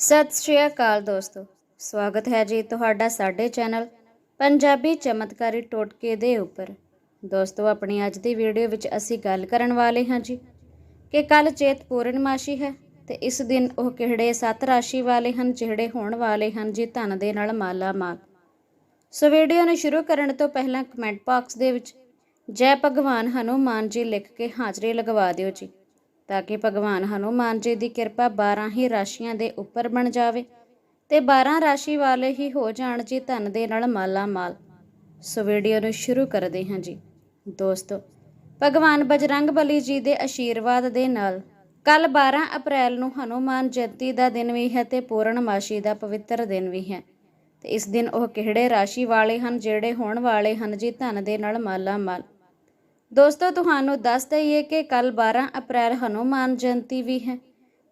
ਸਤਿ ਸ਼੍ਰੀ ਅਕਾਲ ਦੋਸਤੋ। ਸਵਾਗਤ ਹੈ ਜੀ ਤੁਹਾਡਾ ਸਾਡੇ ਚੈਨਲ ਪੰਜਾਬੀ ਚਮਤਕਾਰੀ ਟੋਟਕੇ ਦੇ ਉੱਪਰ। ਦੋਸਤੋ, ਆਪਣੀ ਅੱਜ ਦੀ ਵੀਡੀਓ ਵਿੱਚ ਅਸੀਂ ਗੱਲ ਕਰਨ ਵਾਲੇ ਹਾਂ ਜੀ ਕਿ ਕੱਲ ਚੇਤ ਪੂਰਨਮਾਸ਼ੀ ਹੈ ਤੇ ਇਸ ਦਿਨ ਉਹ ਕਿਹੜੇ ਸੱਤ ਰਾਸ਼ੀ ਵਾਲੇ ਹਨ, ਜਿਹੜੇ ਹੋਣ ਵਾਲੇ ਹਨ ਜੀ ਧਨ ਦੇ ਨਾਲ ਮਾਲਾ ਮਾਲ। ਸੋ ਵੀਡੀਓ ਨੂੰ ਸ਼ੁਰੂ ਕਰਨ ਤੋਂ ਪਹਿਲਾਂ ਕਮੈਂਟ ਬਾਕਸ ਦੇ ਵਿੱਚ ਜੈ ਭਗਵਾਨ ਹਨੂਮਾਨ ਜੀ ਲਿਖ ਕੇ ਹਾਜ਼ਰੀ ਲਗਵਾ ਦਿਓ ਜੀ। ਤਾਂ ਕਿ ਭਗਵਾਨ ਹਨੂਮਾਨ ਜੀ ਦੀ ਕਿਰਪਾ 12 ਹੀ ਰਾਸ਼ੀਆਂ ਦੇ ਉੱਪਰ ਬਣ ਜਾਵੇ ਤੇ 12 ਰਾਸ਼ੀ ਵਾਲੇ ਹੀ ਹੋ ਜਾਣ ਜੀ ਧਨ ਦੇ ਨਾਲ ਮਾਲਾ ਮਾਲ। ਸੋ ਵੀਡੀਓ ਨੂੰ ਸ਼ੁਰੂ ਕਰਦੇ ਹਾਂ ਜੀ। ਦੋਸਤੋ, ਭਗਵਾਨ ਬਜਰੰਗ ਬਲੀ ਜੀ ਦੇ ਆਸ਼ੀਰਵਾਦ ਦੇ ਨਾਲ ਕੱਲ 12 ਅਪ੍ਰੈਲ ਨੂੰ ਹਨੂਮਾਨ ਜਯੰਤੀ ਦਾ ਦਿਨ ਵੀ ਹੈ ਤੇ ਪੂਰਨਮਾਸ਼ੀ ਦਾ ਪਵਿੱਤਰ ਦਿਨ ਵੀ ਹੈ। ਤੇ ਇਸ ਦਿਨ ਉਹ ਕਿਹੜੇ ਰਾਸ਼ੀ ਵਾਲੇ ਹਨ, ਜਿਹੜੇ ਹੋਣ ਵਾਲੇ ਹਨ ਜੀ ਧਨ ਦੇ ਨਾਲ ਮਾਲਾ ਮਾਲ? ਦੋਸਤੋ, ਤੁਹਾਨੂੰ ਦੱਸ ਦਈਏ ਕਿ ਕੱਲ 12 ਅਪ੍ਰੈਲ ਹਨੂਮਾਨ ਜਯੰਤੀ ਵੀ ਹੈ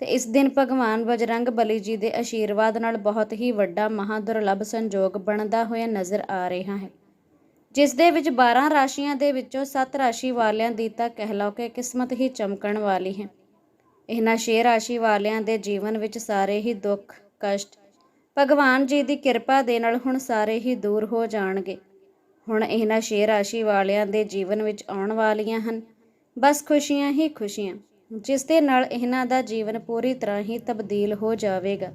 ਤੇ ਇਸ ਦਿਨ ਭਗਵਾਨ ਬਜਰੰਗ ਬਲੀ ਜੀ ਦੇ ਆਸ਼ੀਰਵਾਦ ਨਾਲ ਬਹੁਤ ਹੀ ਵੱਡਾ ਮਹਾਦੁਰਲਭ ਸੰਜੋਗ ਬਣਦਾ ਹੋਇਆ ਨਜ਼ਰ ਆ ਰਿਹਾ ਹੈ। ਜਿਸ ਦੇ ਵਿੱਚ 12 ਰਾਸ਼ੀਆਂ ਦੇ ਵਿੱਚੋਂ 7 ਰਾਸ਼ੀ ਵਾਲਿਆਂ ਦੀ ਤਾਂ ਕਹਿ ਲਓ ਕਿ ਕਿਸਮਤ ਹੀ ਚਮਕਣ ਵਾਲੀ ਹੈ। ਇਹਨਾਂ 6 ਰਾਸ਼ੀ ਵਾਲਿਆਂ ਦੇ ਜੀਵਨ ਵਿੱਚ ਸਾਰੇ ਹੀ ਦੁੱਖ, ਕਸ਼ਟ ਭਗਵਾਨ ਜੀ ਦੀ ਕਿਰਪਾ ਦੇ ਨਾਲ ਹੁਣ ਸਾਰੇ ਹੀ ਦੂਰ ਹੋ ਜਾਣਗੇ। ਹੁਣ ਇਹਨਾਂ ਛੇ ਰਾਸ਼ੀ ਵਾਲਿਆਂ ਦੇ ਜੀਵਨ ਵਿੱਚ ਆਉਣ ਵਾਲੀਆਂ ਹਨ। ਬਸ ਖੁਸ਼ੀਆਂ ਹੀ ਖੁਸ਼ੀਆਂ, ਜਿਸ ਦੇ ਨਾਲ ਇਹਨਾਂ ਦਾ ਜੀਵਨ ਪੂਰੀ ਤਰ੍ਹਾਂ ਹੀ ਤਬਦੀਲ ਹੋ ਜਾਵੇਗਾ।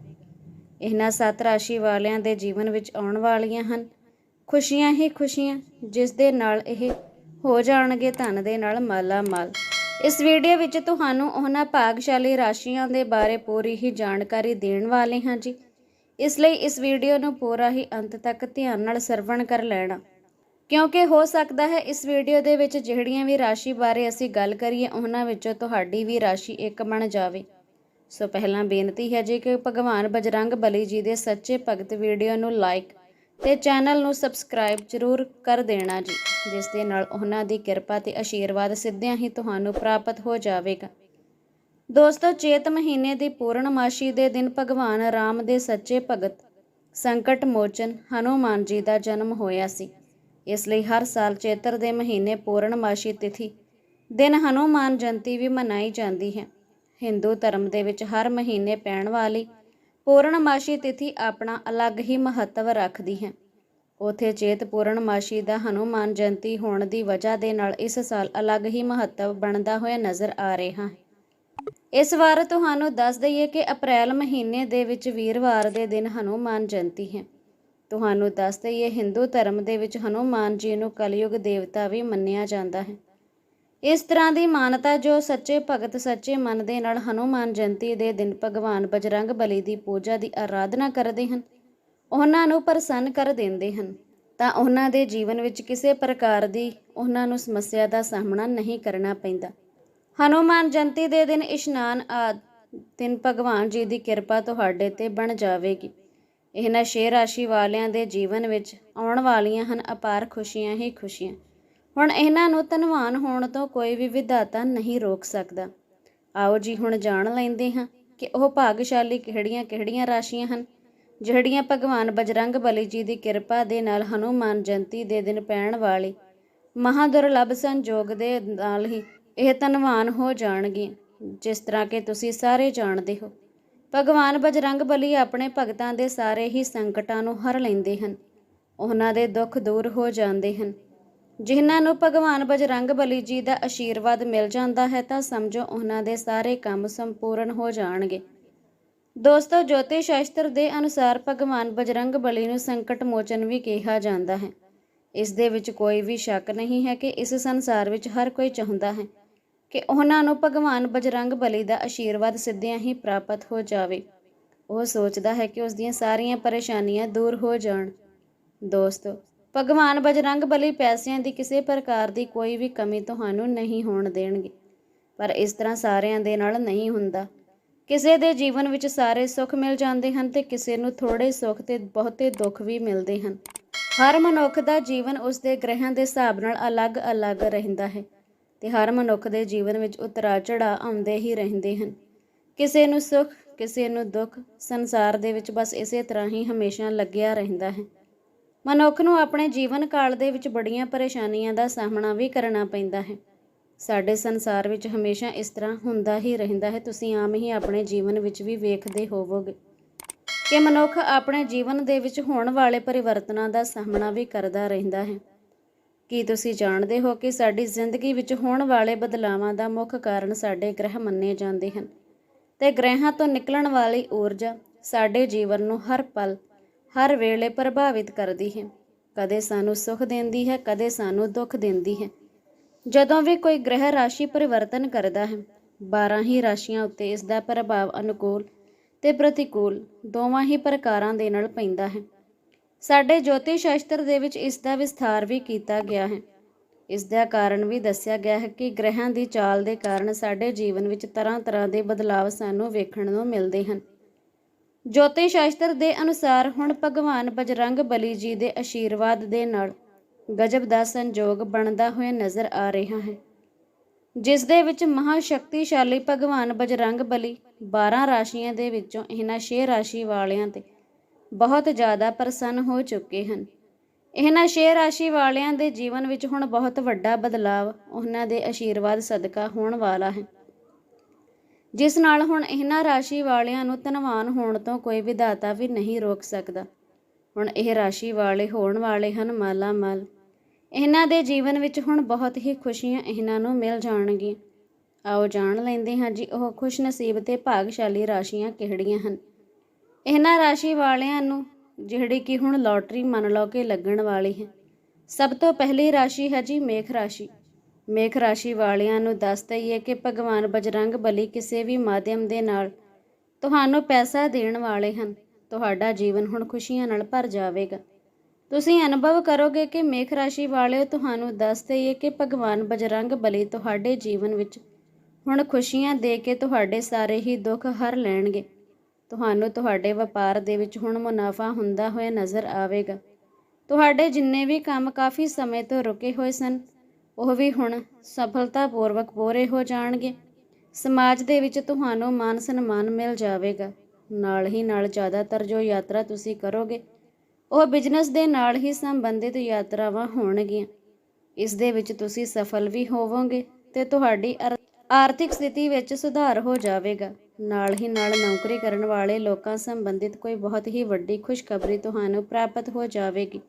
ਇਹਨਾਂ ਸੱਤ ਰਾਸ਼ੀ ਵਾਲਿਆਂ ਦੇ ਜੀਵਨ ਵਿੱਚ ਆਉਣ ਵਾਲੀਆਂ ਹਨ। ਖੁਸ਼ੀਆਂ ਹੀ ਖੁਸ਼ੀਆਂ, ਜਿਸ ਦੇ ਨਾਲ ਇਹ ਹੋ ਜਾਣਗੇ ਧਨ ਦੇ ਨਾਲ ਮਾਲਾ ਮਾਲ ਇਸ ਵੀਡੀਓ ਵਿੱਚ ਤੁਹਾਨੂੰ ਉਹਨਾਂ ਭਾਗਸ਼ਾਲੀ ਰਾਸ਼ੀਆਂ ਦੇ ਬਾਰੇ ਪੂਰੀ ਹੀ ਜਾਣਕਾਰੀ ਦੇਣ ਵਾਲੇ ਹਾਂ ਜੀ। ਇਸ ਲਈ ਇਸ ਵੀਡੀਓ ਨੂੰ ਪੂਰਾ ਹੀ ਅੰਤ ਤੱਕ ਧਿਆਨ ਨਾਲ ਸਰਵਣ ਕਰ ਲੈਣਾ। ਕਿਉਂਕਿ ਹੋ ਸਕਦਾ ਹੈ ਇਸ ਵੀਡੀਓ ਦੇ ਵਿੱਚ ਜਿਹੜੀਆਂ ਵੀ ਰਾਸ਼ੀ ਬਾਰੇ ਅਸੀਂ ਗੱਲ ਕਰੀਏ, ਉਹਨਾਂ ਵਿੱਚੋਂ ਤੁਹਾਡੀ ਵੀ ਰਾਸ਼ੀ ਇੱਕ ਬਣ ਜਾਵੇ। ਸੋ ਪਹਿਲਾਂ ਬੇਨਤੀ ਹੈ ਜੀ ਕਿ ਭਗਵਾਨ ਬਜਰੰਗ ਬਲੀ ਜੀ ਦੇ ਸੱਚੇ ਭਗਤ ਵੀਡੀਓ ਨੂੰ ਲਾਈਕ ਤੇ ਚੈਨਲ ਨੂੰ ਸਬਸਕ੍ਰਾਈਬ ਜ਼ਰੂਰ ਕਰ ਦੇਣਾ ਜੀ, ਜਿਸ ਦੇ ਨਾਲ ਉਹਨਾਂ ਦੀ ਕਿਰਪਾ ਤੇ ਆਸ਼ੀਰਵਾਦ ਸਿੱਧਿਆਂ ਹੀ ਤੁਹਾਨੂੰ ਪ੍ਰਾਪਤ ਹੋ ਜਾਵੇਗਾ। ਦੋਸਤੋ, ਚੇਤ ਮਹੀਨੇ ਦੀ ਪੂਰਨਮਾਸ਼ੀ ਦੇ ਦਿਨ ਭਗਵਾਨ ਰਾਮ ਦੇ ਸੱਚੇ ਭਗਤ ਸੰਕਟ ਮੋਚਨ ਹਨੂਮਾਨ ਜੀ ਦਾ ਜਨਮ ਹੋਇਆ ਸੀ। ਇਸ ਲਈ ਹਰ ਸਾਲ ਚੇਤਰ ਦੇ ਮਹੀਨੇ ਪੂਰਨਮਾਸ਼ੀ ਤਿਥੀ, ਦਿਨ ਹਨੂਮਾਨ ਜਯੰਤੀ ਵੀ ਮਨਾਈ ਜਾਂਦੀ ਹੈ। ਹਿੰਦੂ ਧਰਮ ਦੇ ਵਿੱਚ ਹਰ ਮਹੀਨੇ ਪੈਣ ਵਾਲੀ ਪੂਰਨਮਾਸ਼ੀ ਤਿਥੀ ਆਪਣਾ ਅਲੱਗ ਹੀ ਮਹੱਤਵ ਰੱਖਦੀ ਹੈ। ਉਥੇ ਚੇਤ ਪੂਰਨਮਾਸ਼ੀ ਦਾ ਹਨੂਮਾਨ ਜਯੰਤੀ ਹੋਣ ਦੀ ਵਜ੍ਹਾ ਦੇ ਨਾਲ ਇਸ ਸਾਲ ਅਲੱਗ ਹੀ ਮਹੱਤਵ ਬਣਦਾ ਹੋਇਆ ਨਜ਼ਰ ਆ ਰਿਹਾ ਹੈ। ਇਸ ਵਾਰ ਤੁਹਾਨੂੰ ਦੱਸ ਦਈਏ ਕਿ ਅਪ੍ਰੈਲ ਮਹੀਨੇ ਦੇ ਵਿੱਚ ਵੀਰਵਾਰ ਦੇ ਦਿਨ ਹਨੂਮਾਨ ਜਯੰਤੀ ਹੈ। ਤੁਹਾਨੂੰ ਦੱਸ ਦਈਏ ਹਿੰਦੂ ਧਰਮ ਦੇ ਵਿੱਚ ਹਨੂਮਾਨ ਜੀ ਨੂੰ ਕਲਯੁਗ ਦੇਵਤਾ ਵੀ ਮੰਨਿਆ ਜਾਂਦਾ ਹੈ। ਇਸ ਤਰ੍ਹਾਂ ਦੀ ਮਾਨਤਾ ਜੋ ਸੱਚੇ ਭਗਤ ਸੱਚੇ ਮਨ ਦੇ ਨਾਲ ਹਨੂਮਾਨ ਜਯੰਤੀ ਦੇ ਦਿਨ ਭਗਵਾਨ ਬਜਰੰਗ ਬਲੀ ਦੀ ਪੂਜਾ ਦੀ ਆਰਾਧਨਾ ਕਰਦੇ ਹਨ, ਉਹਨਾਂ ਨੂੰ ਪ੍ਰਸੰਨ ਕਰ ਦਿੰਦੇ ਹਨ, ਤਾਂ ਉਹਨਾਂ ਦੇ ਜੀਵਨ ਵਿੱਚ ਕਿਸੇ ਪ੍ਰਕਾਰ ਦੀ ਉਹਨਾਂ ਨੂੰ ਸਮੱਸਿਆ ਦਾ ਸਾਹਮਣਾ ਨਹੀਂ ਕਰਨਾ ਪੈਂਦਾ। ਹਨੂਮਾਨ ਜਯੰਤੀ ਦੇ ਦਿਨ ਇਸ਼ਨਾਨ ਆਦ ਦਿਨ ਭਗਵਾਨ ਜੀ ਦੀ ਕਿਰਪਾ ਤੁਹਾਡੇ ਤੇ ਬਣ ਜਾਵੇਗੀ। ਇਹਨਾਂ ਛੇ ਰਾਸ਼ੀ ਵਾਲਿਆਂ ਦੇ ਜੀਵਨ ਵਿੱਚ ਆਉਣ ਵਾਲੀਆਂ ਹਨ, ਅਪਾਰ ਖੁਸ਼ੀਆਂ ਹੀ ਖੁਸ਼ੀਆਂ। ਹੁਣ ਇਹਨਾਂ ਨੂੰ ਧਨਵਾਨ ਹੋਣ ਤੋਂ ਕੋਈ ਵੀ ਵਿਧਾਤਾ ਨਹੀਂ ਰੋਕ ਸਕਦਾ। ਆਓ ਜੀ, ਹੁਣ ਜਾਣ ਲੈਂਦੇ ਹਾਂ ਕਿ ਉਹ ਭਾਗਸ਼ਾਲੀ ਕਿਹੜੀਆਂ-ਕਿਹੜੀਆਂ ਰਾਸ਼ੀਆਂ ਹਨ, ਜਿਹੜੀਆਂ ਭਗਵਾਨ ਬਜਰੰਗ ਬਲੀ ਜੀ ਦੀ ਕਿਰਪਾ ਦੇ ਨਾਲ ਹਨੂਮਾਨ ਜਯੰਤੀ ਦੇ ਦਿਨ ਪੈਣ ਵਾਲੀ ਮਹਾਦੁਰਲਭ ਸੰਜੋਗ ਦੇ ਨਾਲ ਹੀ ਇਹ ਧਨਵਾਨ ਹੋ ਜਾਣਗੇ ਜਿਸ ਤਰ੍ਹਾਂ ਕਿ ਤੁਸੀਂ ਸਾਰੇ ਜਾਣਦੇ ਹੋ। ਭਗਵਾਨ ਬਜਰੰਗ ਬਲੀ ਆਪਣੇ ਭਗਤਾਂ ਦੇ ਸਾਰੇ ਹੀ ਸੰਕਟਾਂ ਨੂੰ ਹਰ ਲੈਂਦੇ ਹਨ। ਉਹਨਾਂ ਦੇ ਦੁੱਖ ਦੂਰ ਹੋ ਜਾਂਦੇ ਹਨ। ਜਿਨ੍ਹਾਂ ਨੂੰ ਭਗਵਾਨ ਬਜਰੰਗ ਬਲੀ ਜੀ ਦਾ ਆਸ਼ੀਰਵਾਦ ਮਿਲ ਜਾਂਦਾ ਹੈ ਤਾਂ ਸਮਝੋ ਉਹਨਾਂ ਦੇ ਸਾਰੇ ਕੰਮ ਸੰਪੂਰਨ ਹੋ ਜਾਣਗੇ। ਦੋਸਤੋ ਜੋਤਿਸ਼ ਸ਼ਾਸਤਰ ਦੇ ਅਨੁਸਾਰ ਭਗਵਾਨ ਬਜਰੰਗ ਬਲੀ ਨੂੰ ਸੰਕਟ ਮੋਚਨ ਵੀ ਕਿਹਾ ਜਾਂਦਾ ਹੈ। ਇਸ ਦੇ ਵਿੱਚ ਕੋਈ ਵੀ ਸ਼ੱਕ ਨਹੀਂ ਹੈ ਕਿ ਇਸ ਸੰਸਾਰ ਵਿੱਚ ਹਰ ਕੋਈ ਚਾਹੁੰਦਾ ਹੈ। ਕਿ ਉਹਨਾਂ ਨੂੰ ਭਗਵਾਨ ਬਜਰੰਗ ਬਲੀ ਦਾ ਆਸ਼ੀਰਵਾਦ ਸਿੱਧਿਆਂ ਹੀ ਪ੍ਰਾਪਤ ਹੋ ਜਾਵੇ। ਉਹ ਸੋਚਦਾ ਹੈ ਕਿ ਉਸ ਦੀਆਂ ਸਾਰੀਆਂ ਪਰੇਸ਼ਾਨੀਆਂ ਦੂਰ ਹੋ ਜਾਣ। ਦੋਸਤੋ, ਭਗਵਾਨ ਬਜਰੰਗ ਬਲੀ ਪੈਸਿਆਂ ਦੀ ਕਿਸੇ ਪ੍ਰਕਾਰ ਦੀ ਕੋਈ ਵੀ ਕਮੀ ਤੁਹਾਨੂੰ ਨਹੀਂ ਹੋਣ ਦੇਣਗੇ। ਪਰ ਇਸ ਤਰ੍ਹਾਂ ਸਾਰਿਆਂ ਦੇ ਨਾਲ ਨਹੀਂ ਹੁੰਦਾ। ਕਿਸੇ ਦੇ ਜੀਵਨ ਵਿੱਚ ਸਾਰੇ ਸੁੱਖ ਮਿਲ ਜਾਂਦੇ ਹਨ ਤੇ ਕਿਸੇ ਨੂੰ ਥੋੜੇ ਸੁੱਖ ਤੇ ਬਹੁਤੇ ਦੁੱਖ ਵੀ ਮਿਲਦੇ ਹਨ। ਹਰ ਮਨੁੱਖ ਦਾ ਜੀਵਨ ਉਸ ਦੇ ਗ੍ਰਹਿਾਂ ਦੇ ਹਿਸਾਬ ਨਾਲ ਅਲੱਗ-ਅਲੱਗ ਰਹਿੰਦਾ ਹੈ। ਤੇ ਹਰ ਮਨੁੱਖ ਦੇ ਜੀਵਨ ਵਿੱਚ ਉਤਰਾ ਚੜਾ ਆਉਂਦੇ ਹੀ ਰਹਿੰਦੇ ਹਨ। ਕਿਸੇ ਨੂੰ ਸੁੱਖ, ਕਿਸੇ ਨੂੰ ਦੁੱਖ, ਸੰਸਾਰ ਦੇ ਵਿੱਚ ਬਸ ਇਸੇ ਤਰ੍ਹਾਂ ਹੀ ਹਮੇਸ਼ਾ ਲੱਗਿਆ ਰਹਿੰਦਾ ਹੈ। ਮਨੁੱਖ ਨੂੰ ਆਪਣੇ ਜੀਵਨ ਕਾਲ ਦੇ ਵਿੱਚ ਬੜੀਆਂ ਪਰੇਸ਼ਾਨੀਆਂ ਦਾ ਸਾਹਮਣਾ ਵੀ ਕਰਨਾ ਪੈਂਦਾ ਹੈ। ਸਾਡੇ ਸੰਸਾਰ ਵਿੱਚ ਹਮੇਸ਼ਾ ਇਸ ਤਰ੍ਹਾਂ ਹੁੰਦਾ ਹੀ ਰਹਿੰਦਾ ਹੈ। ਤੁਸੀਂ ਆਮ ਹੀ ਆਪਣੇ ਜੀਵਨ ਵਿੱਚ ਵੀ ਵੇਖਦੇ ਹੋਵੋਗੇ ਕਿ ਮਨੁੱਖ ਆਪਣੇ ਜੀਵਨ ਦੇ ਵਿੱਚ ਹੋਣ ਵਾਲੇ ਪਰਿਵਰਤਨਾਂ ਦਾ ਸਾਹਮਣਾ ਵੀ ਕਰਦਾ ਰਹਿੰਦਾ ਹੈ। ਕੀ ਤੁਸੀਂ ਜਾਣਦੇ ਹੋ ਕਿ ਸਾਡੀ ਜ਼ਿੰਦਗੀ ਵਿੱਚ ਹੋਣ ਵਾਲੇ ਬਦਲਾਵਾਂ ਦਾ ਮੁੱਖ ਕਾਰਨ ਸਾਡੇ ਗ੍ਰਹਿ ਮੰਨੇ ਜਾਂਦੇ ਹਨ? ਤੇ ਗ੍ਰਹਿਾਂ ਤੋਂ ਨਿਕਲਣ ਵਾਲੀ ਊਰਜਾ ਸਾਡੇ ਜੀਵਨ ਨੂੰ ਹਰ ਪਲ, ਹਰ ਵੇਲੇ ਪ੍ਰਭਾਵਿਤ ਕਰਦੀ ਹੈ। ਕਦੇ ਸਾਨੂੰ ਸੁੱਖ ਦਿੰਦੀ ਹੈ, ਕਦੇ ਸਾਨੂੰ ਦੁੱਖ ਦਿੰਦੀ ਹੈ। ਜਦੋਂ ਵੀ ਕੋਈ ਗ੍ਰਹਿ ਰਾਸ਼ੀ ਪਰਿਵਰਤਨ ਕਰਦਾ ਹੈ 12 ਹੀ ਰਾਸ਼ੀਆਂ ਉੱਤੇ ਇਸ ਦਾ ਪ੍ਰਭਾਵ ਅਨੁਕੂਲ ਤੇ ਪ੍ਰਤੀਕੂਲ ਦੋਵਾਂ ਹੀ ਪ੍ਰਕਾਰਾਂ ਦੇ ਨਾਲ ਪੈਂਦਾ ਹੈ। ਸਾਡੇ ਜੋਤਿਸ਼ ਸ਼ਾਸਤਰ ਦੇ ਵਿੱਚ ਇਸ ਦਾ ਵਿਸਥਾਰ ਵੀ ਕੀਤਾ ਗਿਆ ਹੈ। ਇਸ ਦਾ ਕਾਰਨ ਵੀ ਦੱਸਿਆ ਗਿਆ ਹੈ ਕਿ ਗ੍ਰਹਿਆਂ ਦੀ ਚਾਲ ਦੇ ਕਾਰਨ ਸਾਡੇ ਜੀਵਨ ਵਿੱਚ ਤਰ੍ਹਾਂ-ਤਰ੍ਹਾਂ ਦੇ ਬਦਲਾਵ ਸਾਨੂੰ ਵੇਖਣ ਨੂੰ ਮਿਲਦੇ ਹਨ। ਜੋਤਿਸ਼ ਸ਼ਾਸਤਰ ਦੇ ਅਨੁਸਾਰ ਹੁਣ ਭਗਵਾਨ ਬਜਰੰਗ ਬਲੀ ਜੀ ਦੇ ਆਸ਼ੀਰਵਾਦ ਦੇ ਨਾਲ ਗਜਬ ਦਾ ਸੰਜੋਗ ਬਣਦਾ ਹੋਇਆ ਨਜ਼ਰ ਆ ਰਿਹਾ ਹੈ। ਜਿਸ ਦੇ ਵਿੱਚ ਮਹਾ ਸ਼ਕਤੀਸ਼ਾਲੀ ਭਗਵਾਨ ਬਜਰੰਗ ਬਲੀ 12 ਰਾਸ਼ੀਆਂ ਦੇ ਵਿੱਚੋਂ ਇਹਨਾਂ 6 ਰਾਸ਼ੀ ਵਾਲਿਆਂ ਤੇ ਬਹੁਤ ਜ਼ਿਆਦਾ ਪ੍ਰਸੰਨ ਹੋ ਚੁੱਕੇ ਹਨ। ਇਹਨਾਂ 6 ਰਾਸ਼ੀ ਵਾਲਿਆਂ ਦੇ ਜੀਵਨ ਵਿੱਚ ਹੁਣ ਬਹੁਤ ਵੱਡਾ ਬਦਲਾਵ ਉਹਨਾਂ ਦੇ ਆਸ਼ੀਰਵਾਦ ਸਦਕਾ ਹੋਣ ਵਾਲਾ ਹੈ। ਜਿਸ ਨਾਲ ਹੁਣ ਇਹਨਾਂ ਰਾਸ਼ੀ ਵਾਲਿਆਂ ਨੂੰ ਧਨਵਾਨ ਹੋਣ ਤੋਂ ਕੋਈ ਵਿਧਾਤਾ ਵੀ ਨਹੀਂ ਰੋਕ ਸਕਦਾ। ਹੁਣ ਇਹ ਰਾਸ਼ੀ ਵਾਲੇ ਹੋਣ ਵਾਲੇ ਹਨ ਮਾਲਾ ਮਾਲ। ਇਹਨਾਂ ਦੇ ਜੀਵਨ ਵਿੱਚ ਹੁਣ ਬਹੁਤ ਹੀ ਖੁਸ਼ੀਆਂ ਇਹਨਾਂ ਨੂੰ ਮਿਲ ਜਾਣਗੀਆਂ। ਆਓ ਜਾਣ ਲੈਂਦੇ ਹਾਂ ਜੀ, ਉਹ ਖੁਸ਼ ਨਸੀਬ ਤੇ ਭਾਗਸ਼ਾਲੀ ਰਾਸ਼ੀਆਂ ਕਿਹੜੀਆਂ ਹਨ? ਇਹਨਾਂ ਰਾਸ਼ੀ ਵਾਲਿਆਂ ਨੂੰ ਜਿਹੜੀ ਕਿ ਹੁਣ ਲੋਟਰੀ ਮੰਨ ਲਓ ਕਿ ਲੱਗਣ ਵਾਲੀ ਹੈ, ਸਭ ਤੋਂ ਪਹਿਲੀ ਰਾਸ਼ੀ ਹੈ ਜੀ ਮੇਖ ਰਾਸ਼ੀ। ਮੇਖ ਰਾਸ਼ੀ ਵਾਲਿਆਂ ਨੂੰ ਦੱਸ ਦਈਏ ਕਿ ਭਗਵਾਨ ਬਜਰੰਗ ਬਲੀ ਕਿਸੇ ਵੀ ਮਾਧਿਅਮ ਦੇ ਨਾਲ ਤੁਹਾਨੂੰ ਪੈਸਾ ਦੇਣ ਵਾਲੇ ਹਨ, ਤੁਹਾਡਾ ਜੀਵਨ ਹੁਣ ਖੁਸ਼ੀਆਂ ਨਾਲ ਭਰ ਜਾਵੇਗਾ। ਤੁਸੀਂ ਅਨੁਭਵ ਕਰੋਗੇ ਕਿ ਮੇਖ ਰਾਸ਼ੀ ਵਾਲਿਓ ਤੁਹਾਨੂੰ ਦੱਸ ਦਈਏ ਕਿ ਭਗਵਾਨ ਬਜਰੰਗ ਬਲੀ ਤੁਹਾਡੇ ਜੀਵਨ ਵਿੱਚ ਹੁਣ ਖੁਸ਼ੀਆਂ ਦੇ ਕੇ ਤੁਹਾਡੇ ਸਾਰੇ ਹੀ ਦੁੱਖ ਹਰ ਲੈਣਗੇ। ਤੁਹਾਨੂੰ ਤੁਹਾਡੇ ਵਪਾਰ ਦੇ ਵਿੱਚ ਹੁਣ ਮੁਨਾਫਾ ਹੁੰਦਾ ਹੋਇਆ ਨਜ਼ਰ ਆਵੇਗਾ। ਤੁਹਾਡੇ ਜਿੰਨੇ ਵੀ ਕੰਮ ਕਾਫੀ ਸਮੇਂ ਤੋਂ ਰੁਕੇ ਹੋਏ ਸਨ, ਉਹ ਵੀ ਹੁਣ ਸਫਲਤਾਪੂਰਵਕ ਪੂਰੇ ਹੋ ਜਾਣਗੇ। ਸਮਾਜ ਦੇ ਵਿੱਚ ਤੁਹਾਨੂੰ ਮਾਨ ਸਨਮਾਨ ਮਿਲ ਜਾਵੇਗਾ। ਨਾਲ ਹੀ ਨਾਲ ਜ਼ਿਆਦਾਤਰ ਜੋ ਯਾਤਰਾ ਤੁਸੀਂ ਕਰੋਗੇ, ਉਹ ਬਿਜ਼ਨਸ ਦੇ ਨਾਲ ਹੀ ਸੰਬੰਧਿਤ ਯਾਤਰਾਵਾਂ ਹੋਣਗੀਆਂ। ਇਸ ਦੇ ਵਿੱਚ ਤੁਸੀਂ ਸਫਲ ਵੀ ਹੋਵੋਗੇ ਤੇ ਤੁਹਾਡੀ ਅਰ- ਆਰਥਿਕ ਸਥਿਤੀ ਵਿੱਚ ਸੁਧਾਰ ਹੋ ਜਾਵੇਗਾ। ਨਾਲ ਹੀ ਨਾਲ ਨੌਕਰੀ ਕਰਨ ਵਾਲੇ ਲੋਕਾਂ ਸੰਬੰਧਿਤ ਕੋਈ ਬਹੁਤ ਹੀ ਵੱਡੀ ਖੁਸ਼ਖਬਰੀ ਤੁਹਾਨੂੰ ਪ੍ਰਾਪਤ ਹੋ ਜਾਵੇਗੀ।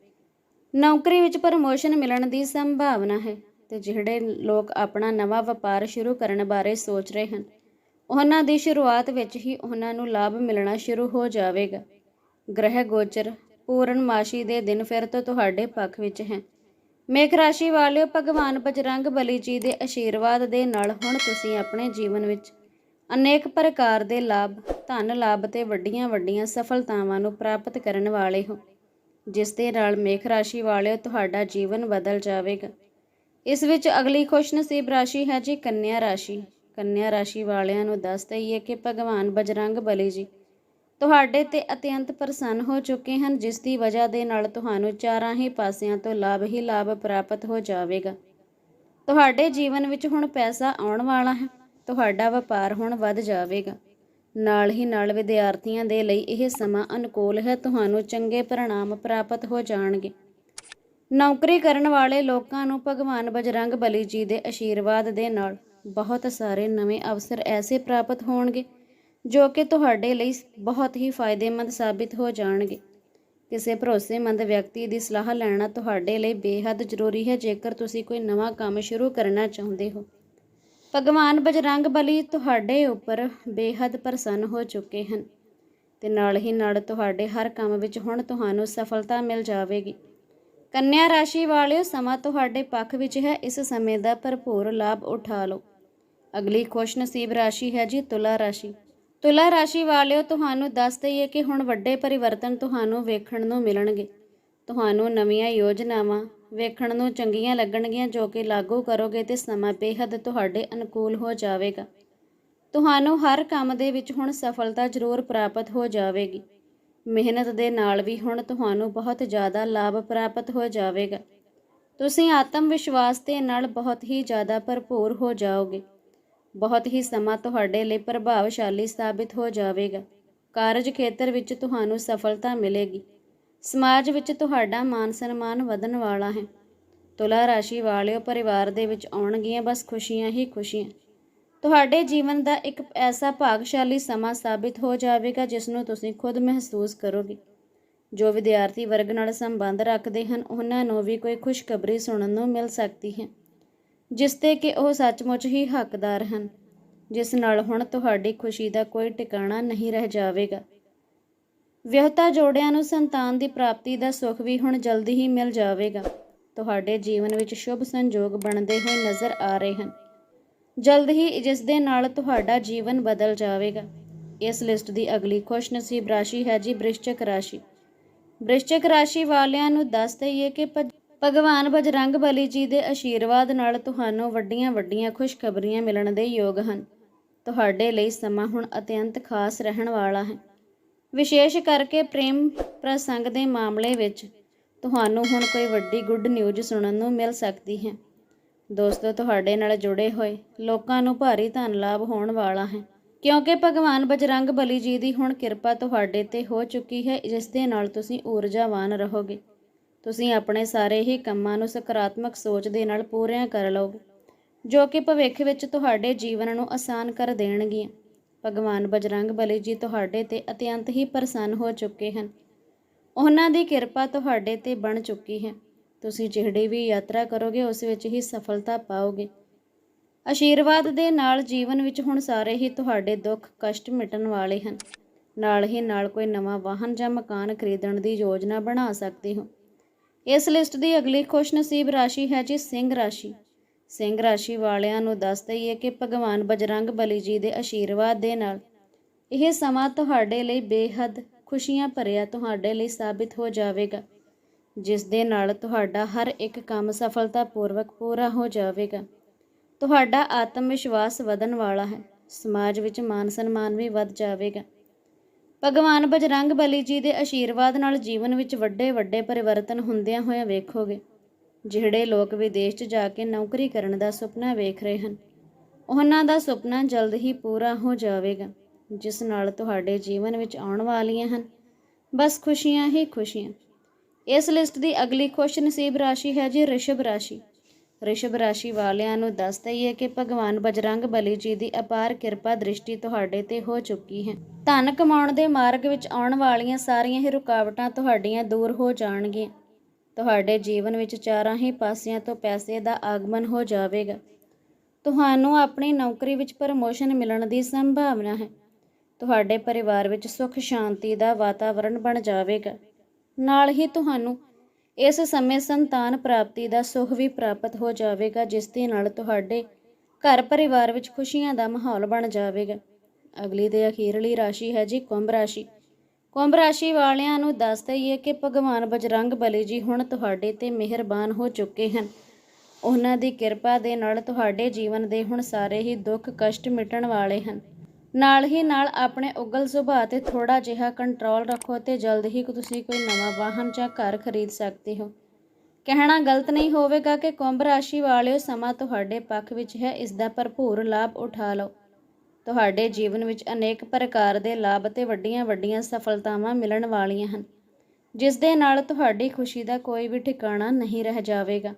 ਨੌਕਰੀ ਵਿੱਚ ਪ੍ਰਮੋਸ਼ਨ ਮਿਲਣ ਦੀ ਸੰਭਾਵਨਾ ਹੈ ਤੇ ਜਿਹੜੇ ਲੋਕ ਆਪਣਾ ਨਵਾਂ ਵਪਾਰ ਸ਼ੁਰੂ ਕਰਨ ਬਾਰੇ ਸੋਚ ਰਹੇ ਹਨ, ਉਹਨਾਂ ਦੀ ਸ਼ੁਰੂਆਤ ਵਿੱਚ ਹੀ ਉਹਨਾਂ ਨੂੰ ਲਾਭ ਮਿਲਣਾ ਸ਼ੁਰੂ ਹੋ ਜਾਵੇਗਾ। ਗ੍ਰਹਿ ਗੋਚਰ, ਪੂਰਨਮਾਸ਼ੀ ਦੇ ਦਿਨ ਫਿਰ ਤੋਂ ਤੁਹਾਡੇ ਪੱਖ ਵਿੱਚ ਹੈ। ਮੇਖ ਰਾਸ਼ੀ ਵਾਲਿਓ, ਭਗਵਾਨ ਬਜਰੰਗ ਬਲੀ ਜੀ ਦੇ ਆਸ਼ੀਰਵਾਦ ਦੇ ਨਾਲ ਹੁਣ ਤੁਸੀਂ ਆਪਣੇ ਜੀਵਨ ਵਿੱਚ ਅਨੇਕ ਪ੍ਰਕਾਰ ਦੇ ਲਾਭ, ਧਨ ਲਾਭ ਤੇ ਵੱਡੀਆਂ ਵੱਡੀਆਂ ਸਫਲਤਾਵਾਂ ਨੂੰ ਪ੍ਰਾਪਤ ਕਰਨ ਵਾਲੇ ਹੋ, ਜਿਸ ਦੇ ਨਾਲ ਮੇਖ ਰਾਸ਼ੀ ਵਾਲਿਓ ਤੁਹਾਡਾ ਜੀਵਨ ਬਦਲ ਜਾਵੇਗਾ। ਇਸ ਵਿੱਚ ਅਗਲੀ ਖੁਸ਼ਨਸੀਬ ਰਾਸ਼ੀ ਹੈ ਜੀ ਕੰਨਿਆ ਰਾਸ਼ੀ। ਕੰਨਿਆ ਰਾਸ਼ੀ ਵਾਲਿਆਂ ਨੂੰ ਦੱਸ ਦਈਏ ਕਿ ਭਗਵਾਨ ਬਜਰੰਗ ਬਲੀ ਜੀ, ਤੁਹਾਡੇ ਤੇ ਅਤਿਅੰਤ ਪ੍ਰਸੰਨ ਹੋ ਚੁੱਕੇ ਹਨ, ਜਿਸ ਦੀ ਵਜ੍ਹਾ ਦੇ ਨਾਲ ਤੁਹਾਨੂੰ ਚਾਰਾਂ ਹੀ ਪਾਸਿਆਂ ਤੋਂ ਲਾਭ ਹੀ ਲਾਭ ਪ੍ਰਾਪਤ ਹੋ ਜਾਵੇਗਾ। ਤੁਹਾਡੇ ਜੀਵਨ ਵਿੱਚ ਹੁਣ ਪੈਸਾ ਆਉਣ ਵਾਲਾ ਹੈ। ਤੁਹਾਡਾ ਵਪਾਰ ਹੁਣ ਵੱਧ ਜਾਵੇਗਾ। ਨਾਲ ਹੀ ਨਾਲ ਵਿਦਿਆਰਥੀਆਂ ਦੇ ਲਈ ਇਹ ਸਮਾਂ ਅਨੁਕੂਲ ਹੈ। ਤੁਹਾਨੂੰ ਚੰਗੇ ਪ੍ਰਣਾਮ ਪ੍ਰਾਪਤ ਹੋ ਜਾਣਗੇ। ਨੌਕਰੀ ਕਰਨ ਵਾਲੇ ਲੋਕਾਂ ਨੂੰ ਭਗਵਾਨ ਬਜਰੰਗ ਬਲੀ ਜੀ ਦੇ ਅਸ਼ੀਰਵਾਦ ਦੇ ਨਾਲ ਬਹੁਤ ਸਾਰੇ ਨਵੇਂ ਅਵਸਰ ਐਸੇ ਪ੍ਰਾਪਤ ਹੋਣਗੇ, ਜੋ ਕਿ ਤੁਹਾਡੇ ਲਈ ਬਹੁਤ ਹੀ ਫਾਇਦੇਮੰਦ ਸਾਬਿਤ ਹੋ ਜਾਣਗੇ। ਕਿਸੇ ਭਰੋਸੇਮੰਦ ਵਿਅਕਤੀ ਦੀ ਸਲਾਹ ਲੈਣਾ ਤੁਹਾਡੇ ਲਈ ਬੇਹੱਦ ਜ਼ਰੂਰੀ ਹੈ। ਜੇਕਰ ਤੁਸੀਂ ਕੋਈ ਨਵਾਂ ਕੰਮ ਸ਼ੁਰੂ ਕਰਨਾ ਚਾਹੁੰਦੇ ਹੋ ਭਗਵਾਨ ਬਜਰੰਗ ਬਲੀ ਤੁਹਾਡੇ ਉੱਪਰ ਬੇਹੱਦ ਪ੍ਰਸੰਨ ਹੋ ਚੁੱਕੇ ਹਨ ਤੇ ਨਾਲ ਹੀ ਨਾਲ ਤੁਹਾਡੇ ਹਰ ਕੰਮ ਵਿੱਚ ਹੁਣ ਤੁਹਾਨੂੰ ਸਫਲਤਾ ਮਿਲ ਜਾਵੇਗੀ। ਕੰਨਿਆ ਰਾਸ਼ੀ ਵਾਲਿਓ, ਸਮਾਂ ਤੁਹਾਡੇ ਪੱਖ ਵਿੱਚ ਹੈ, ਇਸ ਸਮੇਂ ਦਾ ਭਰਪੂਰ ਲਾਭ ਉਠਾ ਲਓ। ਅਗਲੀ ਖੁਸ਼ਨਸੀਬ ਰਾਸ਼ੀ ਹੈ ਜੀ, ਤੁਲਾ ਰਾਸ਼ੀ। ਤੁਲਾ ਰਾਸ਼ੀ ਵਾਲਿਓ, ਤੁਹਾਨੂੰ ਦੱਸ ਦਈਏ ਕਿ ਹੁਣ ਵੱਡੇ ਪਰਿਵਰਤਨ ਤੁਹਾਨੂੰ ਵੇਖਣ ਨੂੰ ਮਿਲਣਗੇ। ਤੁਹਾਨੂੰ ਨਵੀਆਂ ਯੋਜਨਾਵਾਂ ਵੇਖਣ ਨੂੰ ਚੰਗੀਆਂ ਲੱਗਣਗੀਆਂ ਜੋ ਕਿ ਲਾਗੂ ਕਰੋਗੇ ਤੇ ਸਮਾਂ ਬੇਹੱਦ ਤੁਹਾਡੇ ਅਨੁਕੂਲ ਹੋ ਜਾਵੇਗਾ। ਤੁਹਾਨੂੰ ਹਰ ਕੰਮ ਦੇ ਵਿੱਚ ਹੁਣ ਸਫਲਤਾ ਜ਼ਰੂਰ ਪ੍ਰਾਪਤ ਹੋ ਜਾਵੇਗੀ। ਮਿਹਨਤ ਦੇ ਨਾਲ ਵੀ ਹੁਣ ਤੁਹਾਨੂੰ ਬਹੁਤ ਜ਼ਿਆਦਾ ਲਾਭ ਪ੍ਰਾਪਤ ਹੋ ਜਾਵੇਗਾ। ਤੁਸੀਂ ਆਤਮ ਵਿਸ਼ਵਾਸ ਦੇ ਨਾਲ ਬਹੁਤ ਹੀ ਜ਼ਿਆਦਾ ਭਰਪੂਰ ਹੋ ਜਾਓਗੇ। ਬਹੁਤ ਹੀ ਸਮਾਂ ਤੁਹਾਡੇ ਲਈ ਪ੍ਰਭਾਵਸ਼ਾਲੀ ਸਾਬਿਤ ਹੋ ਜਾਵੇਗਾ। ਕਾਰਜ ਖੇਤਰ ਵਿੱਚ ਤੁਹਾਨੂੰ ਸਫਲਤਾ ਮਿਲੇਗੀ। ਸਮਾਜ ਵਿੱਚ ਤੁਹਾਡਾ ਮਾਨ ਸਨਮਾਨ ਵਧਣ ਵਾਲਾ ਹੈ। ਤੁਲਾ ਰਾਸ਼ੀ ਵਾਲਿਓ ਪਰਿਵਾਰ ਦੇ ਵਿੱਚ ਆਉਣਗੀਆਂ, ਬਸ ਖੁਸ਼ੀਆਂ ਹੀ ਖੁਸ਼ੀਆਂ। ਤੁਹਾਡੇ ਜੀਵਨ ਦਾ ਇੱਕ ਐਸਾ ਭਾਗਸ਼ਾਲੀ ਸਮਾਂ ਸਾਬਿਤ ਹੋ ਜਾਵੇਗਾ ਜਿਸ ਨੂੰ ਤੁਸੀਂ ਖੁਦ ਮਹਿਸੂਸ ਕਰੋਗੇ। ਜੋ ਵਿਦਿਆਰਥੀ ਵਰਗ ਨਾਲ ਸੰਬੰਧ ਰੱਖਦੇ ਹਨ, ਉਹਨਾਂ ਨੂੰ ਵੀ ਕੋਈ ਖੁਸ਼ਖਬਰੀ ਸੁਣਨ ਨੂੰ ਮਿਲ ਸਕਦੀ ਹੈ, ਜਿਸ ਤੇ ਕਿ ਉਹ ਸੱਚਮੁੱਚ ਹੀ ਹੱਕਦਾਰ ਹਨ, ਜਿਸ ਨਾਲ ਹੁਣ ਤੁਹਾਡੀ ਖੁਸ਼ੀ ਦਾ ਕੋਈ ਟਿਕਾਣਾ ਨਹੀਂ ਰਹਿ ਜਾਵੇਗਾ। ਵਿਆਹਤਾ ਜੋੜਿਆਂ ਨੂੰ ਸੰਤਾਨ ਦੀ ਪ੍ਰਾਪਤੀ ਦਾ ਸੁੱਖ ਵੀ ਹੁਣ ਜਲਦੀ ਹੀ ਮਿਲ ਜਾਵੇਗਾ। ਤੁਹਾਡੇ ਜੀਵਨ ਵਿੱਚ ਸ਼ੁਭ ਸੰਜੋਗ ਬਣਦੇ ਹੋਏ ਨਜ਼ਰ ਆ ਰਹੇ ਹਨ। ਜਲਦ ਹੀ ਜਿਸ ਦੇ ਨਾਲ ਤੁਹਾਡਾ ਜੀਵਨ ਬਦਲ ਜਾਵੇਗਾ। ਇਸ ਲਿਸਟ ਦੀ ਅਗਲੀ ਖੁਸ਼ਨਸੀਬ ਰਾਸ਼ੀ ਹੈ ਜੀ ਬ੍ਰਿਸ਼ਚਕ ਰਾਸ਼ੀ। ਬ੍ਰਿਸ਼ਚਕ ਰਾਸ਼ੀ ਵਾਲਿਆਂ ਨੂੰ ਦੱਸ ਦਈਏ ਕਿ ਭ- ਭਗਵਾਨ ਬਜਰੰਗ ਬਲੀ ਜੀ ਦੇ ਆਸ਼ੀਰਵਾਦ ਨਾਲ ਤੁਹਾਨੂੰ ਵੱਡੀਆਂ ਵੱਡੀਆਂ ਖੁਸ਼ਖਬਰੀਆਂ ਮਿਲਣ ਦੇ ਯੋਗ ਹਨ। ਤੁਹਾਡੇ ਲਈ ਸਮਾਂ ਹੁਣ ਅਤਿਅੰਤ ਖਾਸ ਰਹਿਣ ਵਾਲਾ ਹੈ। ਵਿਸ਼ੇਸ਼ ਕਰਕੇ ਪ੍ਰੇਮ ਪ੍ਰਸੰਗ ਦੇ ਮਾਮਲੇ ਵਿੱਚ ਤੁਹਾਨੂੰ ਹੁਣ ਕੋਈ ਵੱਡੀ ਗੁੱਡ ਨਿਊਜ਼ ਸੁਣਨ ਨੂੰ ਮਿਲ ਸਕਦੀ ਹੈ। ਦੋਸਤੋ, ਤੁਹਾਡੇ ਨਾਲ ਜੁੜੇ ਹੋਏ ਲੋਕਾਂ ਨੂੰ ਭਾਰੀ ਧਨ ਲਾਭ ਹੋਣ ਵਾਲਾ ਹੈ। ਕਿਉਂਕਿ ਭਗਵਾਨ ਬਜਰੰਗ ਬਲੀ ਜੀ ਦੀ ਹੁਣ ਕਿਰਪਾ ਤੁਹਾਡੇ ਤੇ ਹੋ ਚੁੱਕੀ ਹੈ, ਜਿਸ ਦੇ ਨਾਲ ਤੁਸੀਂ ਊਰਜਾਵਾਨ ਰਹੋਗੇ। ਤੁਸੀਂ ਆਪਣੇ ਸਾਰੇ ਹੀ ਕੰਮਾਂ ਨੂੰ ਸਕਾਰਾਤਮਕ ਸੋਚ ਦੇ ਨਾਲ ਪੂਰਿਆਂ ਕਰ ਲਓਗੇ, ਜੋ ਕਿ ਭਵਿੱਖ ਵਿੱਚ ਤੁਹਾਡੇ ਜੀਵਨ ਨੂੰ ਆਸਾਨ ਕਰ ਦੇਣਗੀਆਂ। ਭਗਵਾਨ ਬਜਰੰਗ ਬਲੀ ਜੀ ਤੁਹਾਡੇ ਤੇ ਅਤਿਅੰਤ ਹੀ ਪ੍ਰਸੰਨ ਹੋ ਚੁੱਕੇ ਹਨ। ਉਹਨਾਂ ਦੀ ਕਿਰਪਾ ਤੁਹਾਡੇ ਤੇ ਬਣ ਚੁੱਕੀ ਹੈ। ਤੁਸੀਂ ਜਿਹੜੀ ਵੀ ਯਾਤਰਾ ਕਰੋਗੇ, ਉਸ ਵਿੱਚ ਹੀ ਸਫਲਤਾ ਪਾਓਗੇ। ਆਸ਼ੀਰਵਾਦ ਦੇ ਨਾਲ ਜੀਵਨ ਵਿੱਚ ਹੁਣ ਸਾਰੇ ਹੀ ਤੁਹਾਡੇ ਦੁੱਖ ਕਸ਼ਟ ਮਿਟਣ ਵਾਲੇ ਹਨ। ਨਾਲ ਹੀ ਨਾਲ ਕੋਈ ਨਵਾਂ ਵਾਹਨ ਜਾਂ ਮਕਾਨ ਖਰੀਦਣ ਦੀ ਯੋਜਨਾ ਬਣਾ ਸਕਦੇ ਹੋ। ਇਸ ਲਿਸਟ ਦੀ ਅਗਲੀ ਖੁਸ਼ਨਸੀਬ ਰਾਸ਼ੀ ਹੈ ਜੀ ਸਿੰਘ ਰਾਸ਼ੀ। ਸਿੰਘ ਰਾਸ਼ੀ ਵਾਲਿਆਂ ਨੂੰ ਦੱਸ ਦਈਏ ਕਿ ਭਗਵਾਨ ਬਜਰੰਗ ਬਲੀ ਜੀ ਦੇ ਆਸ਼ੀਰਵਾਦ ਦੇ ਨਾਲ ਇਹ ਸਮਾਂ ਤੁਹਾਡੇ ਲਈ ਬੇਹੱਦ ਖੁਸ਼ੀਆਂ ਭਰਿਆ ਤੁਹਾਡੇ ਲਈ ਸਾਬਿਤ ਹੋ ਜਾਵੇਗਾ, ਜਿਸ ਦੇ ਨਾਲ ਤੁਹਾਡਾ ਹਰ ਇੱਕ ਕੰਮ ਸਫਲਤਾਪੂਰਵਕ ਪੂਰਾ ਹੋ ਜਾਵੇਗਾ। ਤੁਹਾਡਾ ਆਤਮ ਵਿਸ਼ਵਾਸ ਵਧਣ ਵਾਲਾ ਹੈ, ਸਮਾਜ ਵਿੱਚ ਮਾਨ ਸਨਮਾਨ ਵੀ ਵੱਧ ਜਾਵੇਗਾ। ਭਗਵਾਨ ਬਜਰੰਗ ਬਲੀ ਜੀ ਦੇ ਆਸ਼ੀਰਵਾਦ ਨਾਲ ਜੀਵਨ ਵਿੱਚ ਵੱਡੇ ਵੱਡੇ ਪਰਿਵਰਤਨ ਹੁੰਦਿਆਂ ਹੋਇਆਂ ਵੇਖੋਗੇ। ਜਿਹੜੇ ਲੋਕ ਵਿਦੇਸ਼ 'ਚ ਜਾ ਕੇ ਨੌਕਰੀ ਕਰਨ ਦਾ ਸੁਪਨਾ ਵੇਖ ਰਹੇ ਹਨ, ਉਹਨਾਂ ਦਾ ਸੁਪਨਾ ਜਲਦ ਹੀ ਪੂਰਾ ਹੋ ਜਾਵੇਗਾ, ਜਿਸ ਨਾਲ ਤੁਹਾਡੇ ਜੀਵਨ ਵਿੱਚ ਆਉਣ ਵਾਲੀਆਂ ਹਨ। ਬਸ ਖੁਸ਼ੀਆਂ ਹੀ ਖੁਸ਼ੀਆਂ। ਇਸ ਲਿਸਟ ਦੀ ਅਗਲੀ ਖੁਸ਼ ਨਸੀਬ ਰਾਸ਼ੀ ਹੈ ਜੀ ਰਿਸ਼ਭ ਰਾਸ਼ੀ। ਰਿਸ਼ਭ ਰਾਸ਼ੀ ਵਾਲਿਆਂ ਨੂੰ ਦੱਸ ਦਈਏ ਕਿ ਭਗਵਾਨ ਬਜਰੰਗ ਬਲੀ ਜੀ ਦੀ ਅਪਾਰ ਕਿਰਪਾ ਦ੍ਰਿਸ਼ਟੀ ਤੁਹਾਡੇ ਤੇ ਹੋ ਚੁੱਕੀ ਹੈ। ਧਨ ਕਮਾਉਣ ਦੇ ਮਾਰਗ ਵਿੱਚ ਆਉਣ ਵਾਲੀਆਂ ਸਾਰੀਆਂ ਹੀ ਰੁਕਾਵਟਾਂ ਤੁਹਾਡੀਆਂ ਦੂਰ ਹੋ ਜਾਣਗੀਆਂ। ਤੁਹਾਡੇ ਜੀਵਨ ਵਿੱਚ ਚਾਰਾਂ ਹੀ ਪਾਸਿਆਂ ਤੋਂ ਪੈਸੇ ਦਾ ਆਗਮਨ ਹੋ ਜਾਵੇਗਾ। ਤੁਹਾਨੂੰ ਆਪਣੀ ਨੌਕਰੀ ਵਿੱਚ ਪ੍ਰਮੋਸ਼ਨ ਮਿਲਣ ਦੀ ਸੰਭਾਵਨਾ ਹੈ। ਤੁਹਾਡੇ ਪਰਿਵਾਰ ਵਿੱਚ ਸੁੱਖ ਸ਼ਾਂਤੀ ਦਾ ਵਾਤਾਵਰਣ ਬਣ ਜਾਵੇਗਾ। ਨਾਲ ਹੀ ਤੁਹਾਨੂੰ ਇਸ ਸਮੇਂ ਸੰਤਾਨ ਪ੍ਰਾਪਤੀ ਦਾ ਸੁੱਖ ਵੀ ਪ੍ਰਾਪਤ ਹੋ ਜਾਵੇਗਾ, ਜਿਸ ਦੇ ਨਾਲ ਤੁਹਾਡੇ ਘਰ ਪਰਿਵਾਰ ਵਿੱਚ ਖੁਸ਼ੀਆਂ ਦਾ ਮਾਹੌਲ ਬਣ ਜਾਵੇਗਾ। ਅਗਲੀ ਤੇ ਅਖੀਰਲੀ ਰਾਸ਼ੀ ਹੈ ਜੀ ਕੁੰਭ ਰਾਸ਼ੀ। ਕੁੰਭ ਰਾਸ਼ੀ ਵਾਲਿਆਂ ਨੂੰ ਦੱਸ ਦਈਏ ਕਿ ਭਗਵਾਨ ਬਜਰੰਗ ਬਲੀ ਜੀ ਹੁਣ ਤੁਹਾਡੇ ਤੇ ਮਿਹਰਬਾਨ ਹੋ ਚੁੱਕੇ ਹਨ। ਉਹਨਾਂ ਦੀ ਕਿਰਪਾ ਦੇ ਨਾਲ ਤੁਹਾਡੇ ਜੀਵਨ ਦੇ ਹੁਣ ਸਾਰੇ ਹੀ ਦੁੱਖ ਕਸ਼ਟ ਮਿਟਣ ਵਾਲੇ ਹਨ। ਨਾਲ ਹੀ ਨਾਲ ਆਪਣੇ ਉਗਲ ਸੁਭਾਅ ਤੇ ਥੋੜਾ ਜਿਹਾ ਕੰਟਰੋਲ ਰੱਖੋ ਤੇ ਜਲਦ ਹੀ ਤੁਸੀਂ ਕੋਈ ਨਵਾਂ ਵਾਹਨ ਜਾਂ ਘਰ ਖਰੀਦ ਸਕਦੇ ਹੋ। ਕਹਿਣਾ ਗਲਤ ਨਹੀਂ ਹੋਵੇਗਾ ਕਿ ਕੁੰਭ ਰਾਸ਼ੀ ਵਾਲਿਓ ਸਮਾਂ ਤੁਹਾਡੇ ਪੱਖ ਵਿੱਚ ਹੈ, ਇਸ ਦਾ ਭਰਪੂਰ ਲਾਭ ਉਠਾ ਲਓ। ਤੁਹਾਡੇ ਜੀਵਨ ਵਿੱਚ ਅਨੇਕ ਪ੍ਰਕਾਰ ਦੇ ਲਾਭ ਅਤੇ ਵੱਡੀਆਂ-ਵੱਡੀਆਂ ਸਫਲਤਾਵਾਂ ਮਿਲਣ ਵਾਲੀਆਂ ਹਨ, ਜਿਸ ਦੇ ਨਾਲ ਤੁਹਾਡੀ ਖੁਸ਼ੀ ਦਾ ਕੋਈ ਵੀ ਠਿਕਾਣਾ ਨਹੀਂ ਰਹਿ ਜਾਵੇਗਾ।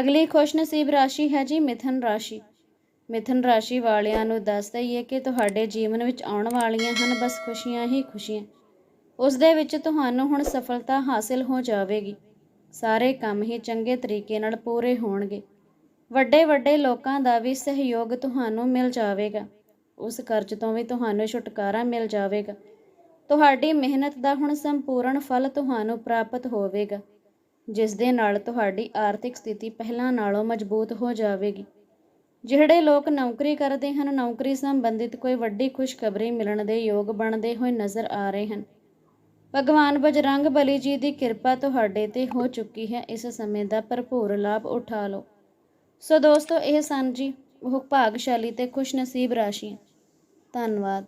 ਅਗਲੀ ਖੁਸ਼ਨਸੀਬ ਰਾਸ਼ੀ ਹੈ ਜੀ ਮਿਥਨ ਰਾਸ਼ੀ। ਮਿਥਨ ਰਾਸ਼ੀ ਵਾਲਿਆਂ ਨੂੰ ਦੱਸ ਦਈਏ ਕਿ ਤੁਹਾਡੇ ਜੀਵਨ ਵਿੱਚ ਆਉਣ ਵਾਲੀਆਂ ਹਨ ਬਸ ਖੁਸ਼ੀਆਂ ਹੀ ਖੁਸ਼ੀਆਂ। ਉਸ ਦੇ ਵਿੱਚ ਤੁਹਾਨੂੰ ਹੁਣ ਸਫਲਤਾ ਹਾਸਿਲ ਹੋ ਜਾਵੇਗੀ। ਸਾਰੇ ਕੰਮ ਹੀ ਚੰਗੇ ਤਰੀਕੇ ਨਾਲ ਪੂਰੇ ਹੋਣਗੇ। ਵੱਡੇ ਵੱਡੇ ਲੋਕਾਂ ਦਾ ਵੀ ਸਹਿਯੋਗ ਤੁਹਾਨੂੰ ਮਿਲ ਜਾਵੇਗਾ। ਉਸ ਕਰਜ਼ ਤੋਂ ਵੀ ਤੁਹਾਨੂੰ ਛੁਟਕਾਰਾ ਮਿਲ ਜਾਵੇਗਾ। ਤੁਹਾਡੀ ਮਿਹਨਤ ਦਾ ਹੁਣ ਸੰਪੂਰਨ ਫਲ ਤੁਹਾਨੂੰ ਪ੍ਰਾਪਤ ਹੋਵੇਗਾ, ਜਿਸ ਦੇ ਨਾਲ ਤੁਹਾਡੀ ਆਰਥਿਕ ਸਥਿਤੀ ਪਹਿਲਾਂ ਨਾਲੋਂ ਮਜ਼ਬੂਤ ਹੋ ਜਾਵੇਗੀ। ਜਿਹੜੇ ਲੋਕ ਨੌਕਰੀ ਕਰਦੇ ਹਨ, ਨੌਕਰੀ ਸੰਬੰਧਿਤ ਕੋਈ ਵੱਡੀ ਖੁਸ਼ਖਬਰੀ ਮਿਲਣ ਦੇ ਯੋਗ ਬਣਦੇ ਹੋਏ ਨਜ਼ਰ ਆ ਰਹੇ ਹਨ। ਭਗਵਾਨ ਬਜਰੰਗ ਬਲੀ ਜੀ ਦੀ ਕਿਰਪਾ ਤੁਹਾਡੇ ਤੇ ਹੋ ਚੁੱਕੀ ਹੈ, ਇਸ ਸਮੇਂ ਦਾ ਭਰਪੂਰ ਲਾਭ ਉਠਾ ਲਓ। ਸੋ ਦੋਸਤੋ, ਇਹ ਸਨ ਜੀ, ਉਹ ਭਾਗਸ਼ਾਲੀ ਤੇ ਖੁਸ਼ਨਸੀਬ ਰਾਸ਼ੀਆਂ। ਧੰਨਵਾਦ।